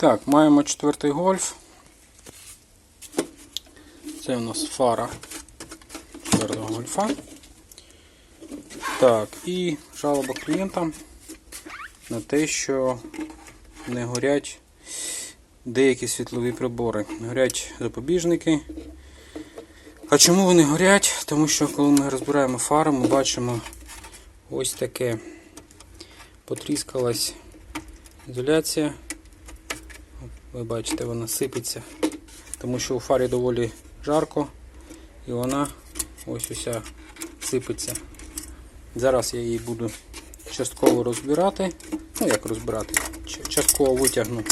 Так, маємо четвертий гольф. Це у нас фара четвертого гольфа. Так, і жалоба клієнтам на те, що не горять деякі світлові прибори. Горять запобіжники. А чому вони горять? Тому що коли ми розбираємо фару, ми бачимо ось таке. Потріскалась ізоляція. Ви бачите, вона сипеться, тому що у фарі доволі жарко і вона ось уся сипеться. Зараз я її буду частково розбирати. Ну як розбирати? Частково витягну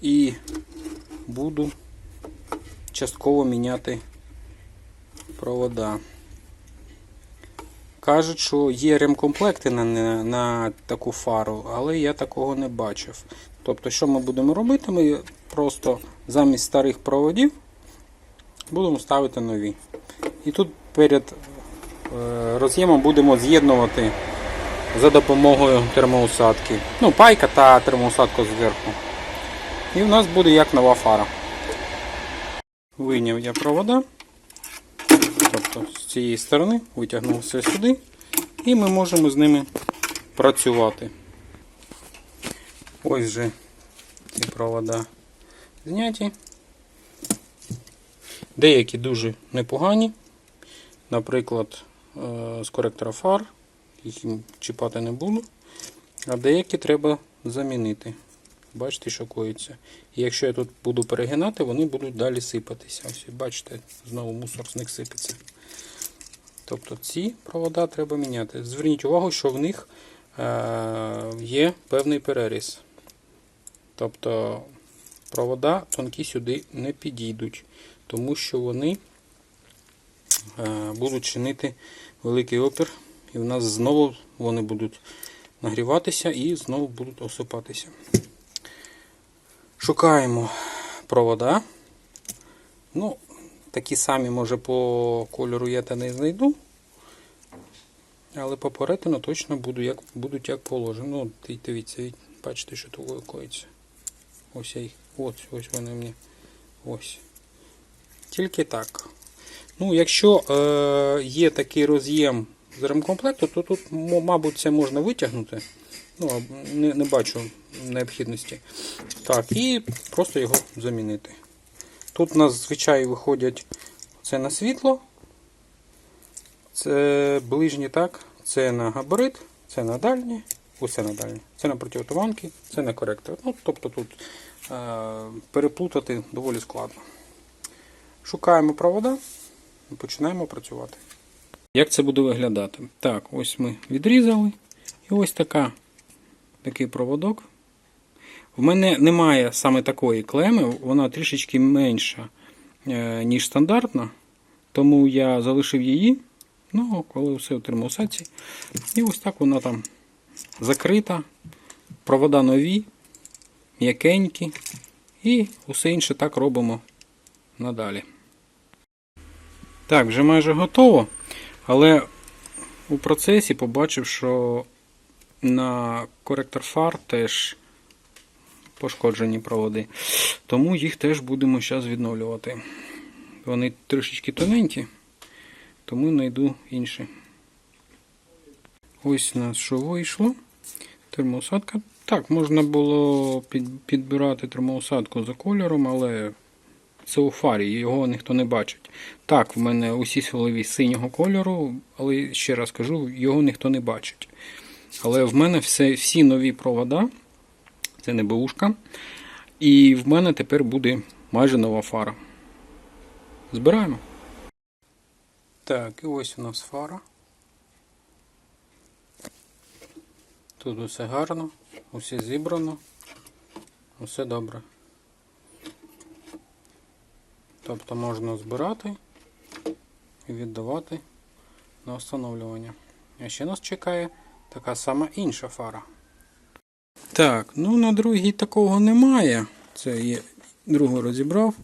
і буду частково міняти провода. Кажуть, що є ремкомплекти на, на, таку фару, але я такого не бачив. Тобто, що ми будемо робити? Ми просто замість старих проводів будемо ставити нові. І тут перед е, роз'ємом будемо з'єднувати за допомогою термоусадки. Ну, пайка та термоусадка зверху. І в нас буде як нова фара. Вийняв я провода. Тобто з цієї сторони витягнув все сюди. І ми можемо з ними працювати. Ось же ці провода зняті. Деякі дуже непогані. Наприклад, е, з коректора фар. Їх чіпати не буду. А деякі треба замінити. Бачите, що коїться. І якщо я тут буду перегинати, вони будуть далі сипатися. Ось бачите, знову мусор з них сипеться. Тобто ці провода треба міняти. Зверніть увагу, що в них е, є певний переріз. Тобто провода тонкі сюди не підійдуть, тому що вони е, будуть чинити великий опір, і в нас знову вони будуть нагріватися і знову будуть осипатися. Шукаємо провода. Ну, такі самі, може, по кольору я та не знайду. Але по перетину точно буду як, будуть як положено. Ну, дивіться, бачите, що тут коїться. Ось я їх. Ось, ось вони мені. Ось. Тільки так. Ну, якщо е, є такий роз'єм з ремкомплекту, то тут, мабуть, це можна витягнути. Ну, не, не бачу необхідності. Так, і просто його замінити. Тут у нас звичайно виходять це на світло, це ближні, так, це на габарит, це на дальні, усе на дальні, це на противотуманки, це на коректор. Ну, тобто тут е, переплутати доволі складно. Шукаємо провода і починаємо працювати. Як це буде виглядати? Так, ось ми відрізали. І ось така, такий проводок. В мене немає саме такої клеми, вона трішечки менша, е, ніж стандартна. Тому я залишив її. Ну, коли все в термоусадці. І ось так вона там закрита. Провода нові, м'якенькі. І усе інше так робимо надалі. Так, вже майже готово. Але у процесі побачив, що на коректор фар теж пошкоджені проводи. Тому їх теж будемо зараз відновлювати. Вони трішечки тоненькі, тому знайду інші. Ось у нас що вийшло. Термоусадка. Так, можна було підбирати термоусадку за кольором, але це у фарі, його ніхто не бачить. Так, в мене усі силові синього кольору, але ще раз кажу, його ніхто не бачить. Але в мене все, всі нові провода, це не бушка. І в мене тепер буде майже нова фара. Збираємо. Так, і ось у нас фара. Тут усе гарно, усе зібрано, усе добре. Тобто можна збирати і віддавати на встановлювання. А ще нас чекає така сама інша фара. Так, ну на другій такого немає. Це я другу розібрав.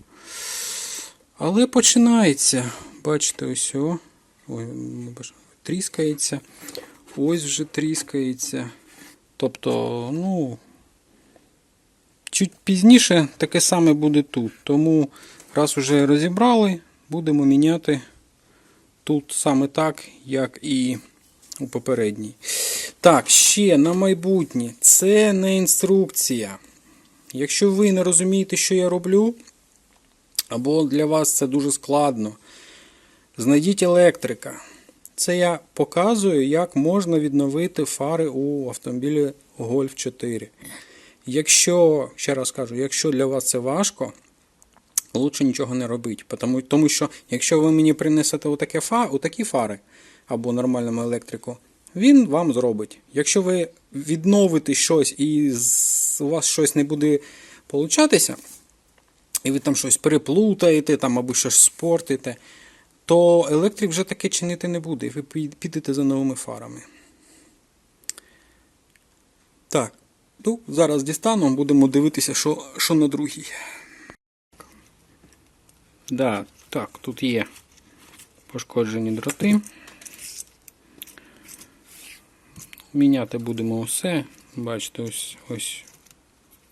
Але починається. Бачите, ось о. Ой, тріскається. Ось вже тріскається. Тобто, ну, чуть пізніше таке саме буде тут. Тому, раз вже розібрали, будемо міняти тут саме так, як і у попередній. Так, ще на майбутнє. Це не інструкція. Якщо ви не розумієте, що я роблю, або для вас це дуже складно, знайдіть електрика. Це я показую, як можна відновити фари у автомобілі Golf 4. Якщо, ще раз кажу, якщо для вас це важко, лучше нічого не робити. Тому, тому що якщо ви мені принесете отакі фари або нормальному електрику, він вам зробить. Якщо ви відновите щось і у вас щось не буде получатися, і ви там щось переплутаєте там, або щось спортите, то електрик вже таке чинити не буде, і ви підете за новими фарами. Так, ну, зараз дістану, будемо дивитися, що, що на другій. Да, так, тут є пошкоджені дроти. Міняти будемо усе. Бачите, ось ось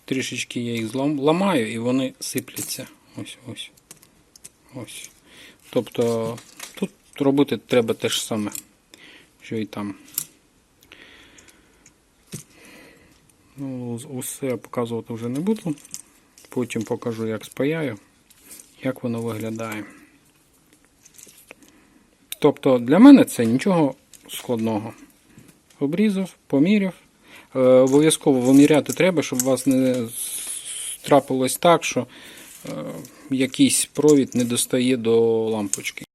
трішечки я їх ламаю і вони сипляться. Ось ось. Ось. Тобто тут робити треба те ж саме, що і там. Ну, усе показувати вже не буду. Потім покажу, як спаяю, як воно виглядає. Тобто для мене це нічого складного. Обрізав, поміряв. Е, обов'язково виміряти треба, щоб у вас не трапилось так, що е, якийсь провід не достає до лампочки.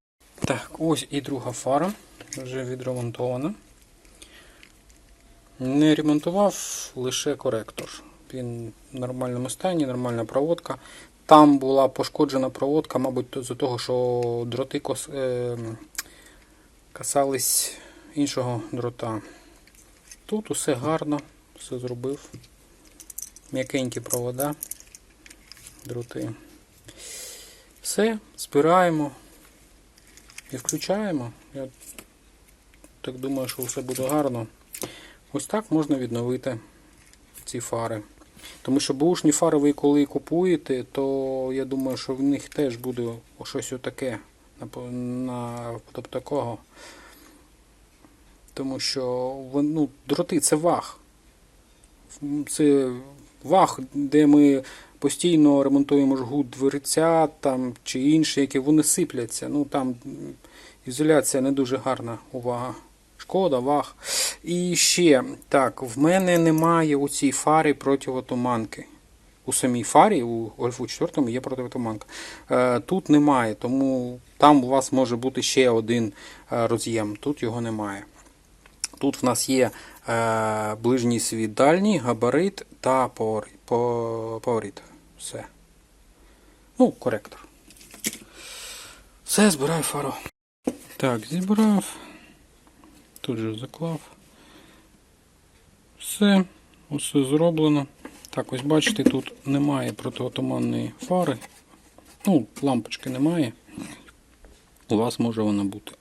Так, ось і друга фара, вже відремонтована. Не ремонтував лише коректор. Він в нормальному стані, нормальна проводка. Там була пошкоджена проводка, мабуть, з-за того, що дроти е... касались іншого дрота. Тут усе гарно, все зробив. М'якенькі провода, дроти. Все, збираємо і включаємо. Я так думаю, що все буде гарно. Ось так можна відновити ці фари. Тому що бушні фари ви коли купуєте, то я думаю, що в них теж буде щось отаке на, на тобто такого. Тому що ну, дроти це ваг. Це ваг, де ми постійно ремонтуємо жгут дверця там, чи інші, які вони сипляться. Ну, там ізоляція не дуже гарна увага. Шкода, ваг. І ще, так, в мене немає у цій фарі противотуманки. У самій фарі, у Гольфу 4 є противотуманка. Е, Тут немає, тому там у вас може бути ще один е, роз'єм. Тут його немає. Тут в нас є е, ближній світ дальній, габарит та поворіт. Все. Ну, коректор. Все, збираю фару. Так, зібрав. Тут же заклав. Все, усе зроблено. Так, ось бачите, тут немає протиотуманної фари. Ну, лампочки немає. У вас може вона бути.